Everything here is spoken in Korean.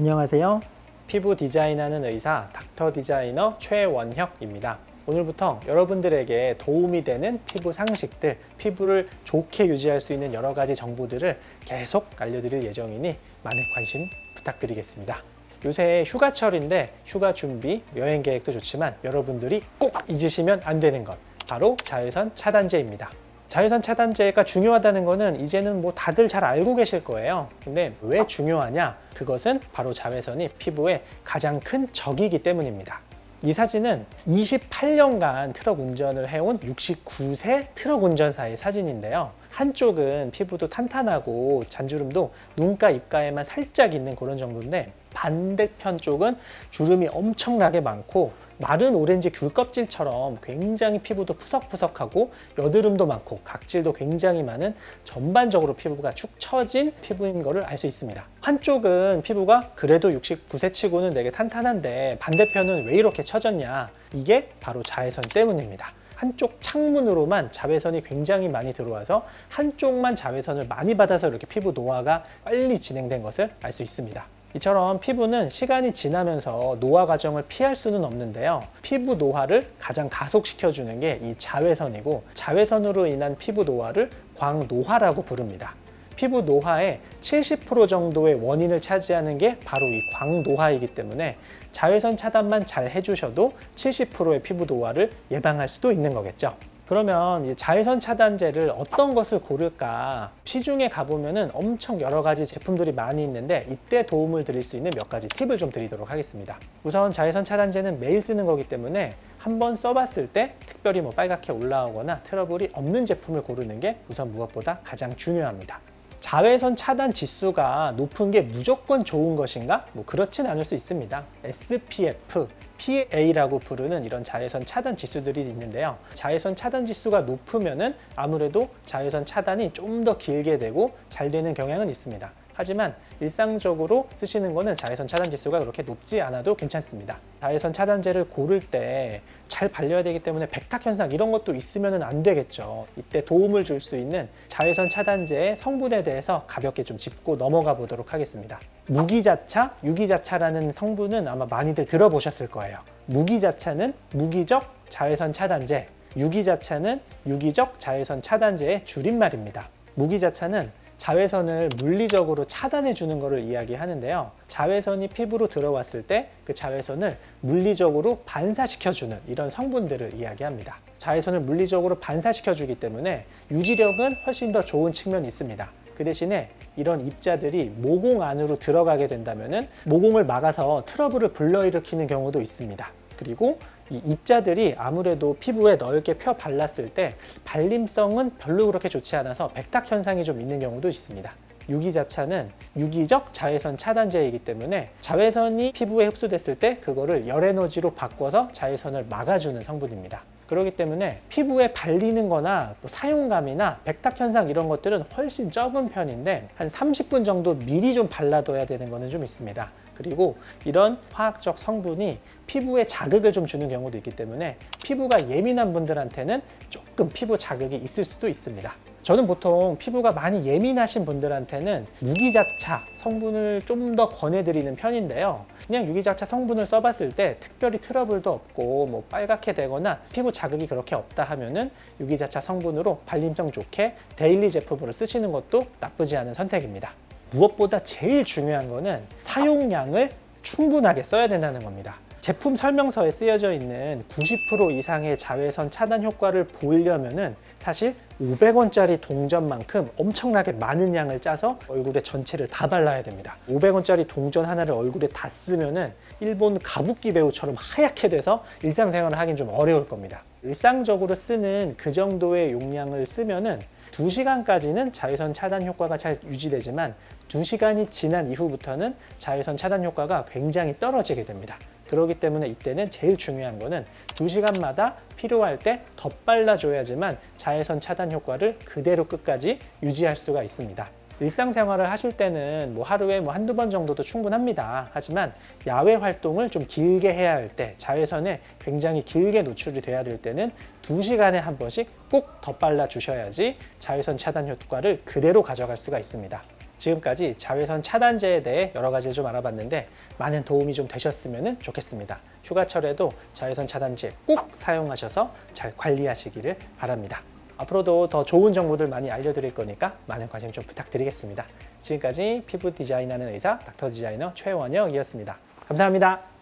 안녕하세요. 피부 디자인하는 의사 닥터 디자이너 최원혁입니다. 오늘부터 여러분들에게 도움이 되는 피부 상식들, 피부를 좋게 유지할 수 있는 여러 가지 정보들을 계속 알려드릴 예정이니 많은 관심 부탁드리겠습니다. 요새 휴가철인데 휴가 준비, 여행 계획도 좋지만 여러분들이 꼭 잊으시면 안 되는 것 바로 자외선 차단제입니다. 자외선 차단제가 중요하다는 거는 이제는 뭐 다들 잘 알고 계실 거예요. 근데 왜 중요하냐? 그것은 바로 자외선이 피부의 가장 큰 적이기 때문입니다. 이 사진은 28년간 트럭 운전을 해온 69세 트럭 운전사의 사진인데요. 한쪽은 피부도 탄탄하고 잔주름도 눈가, 입가에만 살짝 있는 그런 정도인데 반대편 쪽은 주름이 엄청나게 많고 마른 오렌지 귤 껍질처럼 굉장히 피부도 푸석푸석하고 여드름도 많고 각질도 굉장히 많은 전반적으로 피부가 축 처진 피부인 것을 알 수 있습니다. 한쪽은 피부가 그래도 69세 치고는 되게 탄탄한데 반대편은 왜 이렇게 처졌냐? 이게 바로 자외선 때문입니다. 한쪽 창문으로만 자외선이 굉장히 많이 들어와서 한쪽만 자외선을 많이 받아서 이렇게 피부 노화가 빨리 진행된 것을 알 수 있습니다. 이처럼 피부는 시간이 지나면서 노화 과정을 피할 수는 없는데요. 피부 노화를 가장 가속시켜주는 게 이 자외선이고 자외선으로 인한 피부 노화를 광노화라고 부릅니다. 피부 노화의 70% 정도의 원인을 차지하는 게 바로 이 광노화이기 때문에 자외선 차단만 잘 해주셔도 70%의 피부 노화를 예방할 수도 있는 거겠죠. 그러면 이 자외선 차단제를 어떤 것을 고를까? 시중에 가보면은 엄청 여러 가지 제품들이 많이 있는데 이때 도움을 드릴 수 있는 몇 가지 팁을 좀 드리도록 하겠습니다. 우선 자외선 차단제는 매일 쓰는 거기 때문에 한번 써봤을 때 특별히 뭐 빨갛게 올라오거나 트러블이 없는 제품을 고르는 게 우선 무엇보다 가장 중요합니다. 자외선 차단 지수가 높은 게 무조건 좋은 것인가? 뭐 그렇진 않을 수 있습니다. SPF, PA라고 부르는 이런 자외선 차단 지수들이 있는데요. 자외선 차단 지수가 높으면은 아무래도 자외선 차단이 좀 더 길게 되고 잘 되는 경향은 있습니다. 하지만 일상적으로 쓰시는 거는 자외선 차단 지수가 그렇게 높지 않아도 괜찮습니다. 자외선 차단제를 고를 때 잘 발려야 되기 때문에 백탁 현상 이런 것도 있으면 안 되겠죠. 이때 도움을 줄 수 있는 자외선 차단제의 성분에 대해서 가볍게 좀 짚고 넘어가 보도록 하겠습니다. 무기자차, 유기자차라는 성분은 아마 많이들 들어보셨을 거예요. 무기자차는 무기적 자외선 차단제, 유기자차는 유기적 자외선 차단제의 줄임말입니다. 무기자차는 자외선을 물리적으로 차단해 주는 것을 이야기하는데요. 자외선이 피부로 들어왔을 때 그 자외선을 물리적으로 반사시켜 주는 이런 성분들을 이야기합니다. 자외선을 물리적으로 반사시켜 주기 때문에 유지력은 훨씬 더 좋은 측면이 있습니다. 그 대신에 이런 입자들이 모공 안으로 들어가게 된다면 모공을 막아서 트러블을 불러일으키는 경우도 있습니다. 그리고 이 입자들이 아무래도 피부에 넓게 펴 발랐을 때 발림성은 별로 그렇게 좋지 않아서 백탁 현상이 좀 있는 경우도 있습니다. 유기자차는 유기적 자외선 차단제이기 때문에 자외선이 피부에 흡수됐을 때 그거를 열에너지로 바꿔서 자외선을 막아주는 성분입니다. 그렇기 때문에 피부에 발리는 거나 또 사용감이나 백탁 현상 이런 것들은 훨씬 적은 편인데 한 30분 정도 미리 좀 발라둬야 되는 거는 좀 있습니다. 그리고 이런 화학적 성분이 피부에 자극을 좀 주는 경우도 있기 때문에 피부가 예민한 분들한테는 조금 피부 자극이 있을 수도 있습니다. 저는 보통 피부가 많이 예민하신 분들한테는 무기자차 성분을 좀 더 권해드리는 편인데요. 그냥 유기자차 성분을 써봤을 때 특별히 트러블도 없고 뭐 빨갛게 되거나 피부 자극이 그렇게 없다 하면은 유기자차 성분으로 발림성 좋게 데일리 제품으로 쓰시는 것도 나쁘지 않은 선택입니다. 무엇보다 제일 중요한 거는 사용량을 충분하게 써야 된다는 겁니다. 제품 설명서에 쓰여져 있는 90% 이상의 자외선 차단 효과를 보려면은 사실 500원짜리 동전만큼 엄청나게 많은 양을 짜서 얼굴에 전체를 다 발라야 됩니다. 500원짜리 동전 하나를 얼굴에 다 쓰면은 일본 가부키 배우처럼 하얗게 돼서 일상생활을 하긴 좀 어려울 겁니다. 일상적으로 쓰는 그 정도의 용량을 쓰면은 2시간까지는 자외선 차단 효과가 잘 유지되지만 2시간이 지난 이후부터는 자외선 차단 효과가 굉장히 떨어지게 됩니다. 그렇기 때문에 이때는 제일 중요한 거는 2시간마다 필요할 때 덧발라줘야지만 자외선 차단 효과를 그대로 끝까지 유지할 수가 있습니다. 일상생활을 하실 때는 뭐 하루에 뭐 한두 번 정도도 충분합니다. 하지만 야외 활동을 좀 길게 해야 할 때, 자외선에 굉장히 길게 노출이 돼야 될 때는 두시간에한 번씩 꼭 덧발라 주셔야지 자외선 차단 효과를 그대로 가져갈 수가 있습니다. 지금까지 자외선 차단제에 대해 여러 가지를 좀 알아봤는데 많은 도움이 좀 되셨으면 좋겠습니다. 휴가철에도 자외선 차단제 꼭 사용하셔서 잘 관리하시기를 바랍니다. 앞으로도 더 좋은 정보들 많이 알려드릴 거니까 많은 관심 좀 부탁드리겠습니다. 지금까지 피부 디자인하는 의사 닥터 디자이너 최원영이었습니다. 감사합니다.